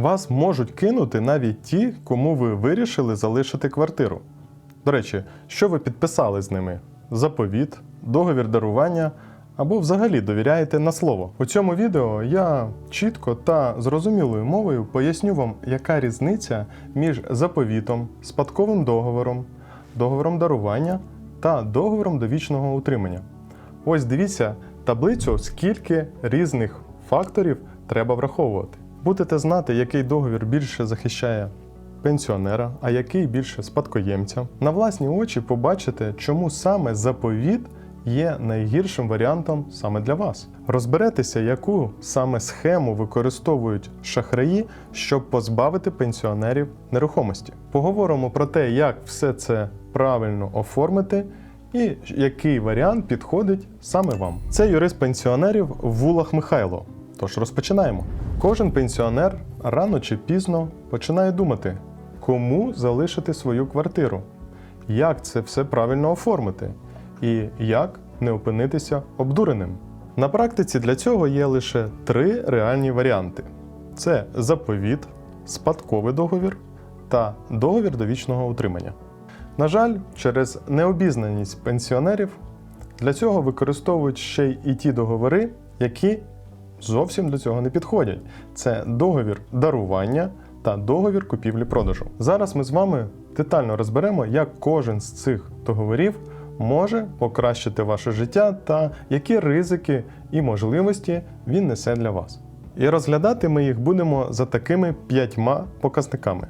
Вас можуть кинути навіть ті, кому ви вирішили залишити квартиру. До речі, що ви підписали з ними? Заповіт, договір дарування або взагалі довіряєте на слово. У цьому відео я чітко та зрозумілою мовою поясню вам, яка різниця між заповітом, спадковим договором, договором дарування та договором довічного утримання. Ось дивіться таблицю, скільки різних факторів треба враховувати. Будете знати, який договір більше захищає пенсіонера, а який більше спадкоємця. На власні очі побачите, чому саме заповіт є найгіршим варіантом саме для вас. Розберетеся, яку саме схему використовують шахраї, щоб позбавити пенсіонерів нерухомості. Поговоримо про те, як все це правильно оформити. І який варіант підходить саме вам? Це юрист пенсіонерів Вулах Михайло. Тож розпочинаємо. Кожен пенсіонер рано чи пізно починає думати, кому залишити свою квартиру, як це все правильно оформити, і як не опинитися обдуреним. На практиці для цього є лише три реальні варіанти: це заповіт, спадковий договір та договір довічного утримання. На жаль, через необізнаність пенсіонерів для цього використовують ще й і ті договори, які зовсім до цього не підходять. Це договір дарування та договір купівлі-продажу. Зараз ми з вами детально розберемо, як кожен з цих договорів може покращити ваше життя та які ризики і можливості він несе для вас. І розглядати ми їх будемо за такими п'ятьма показниками.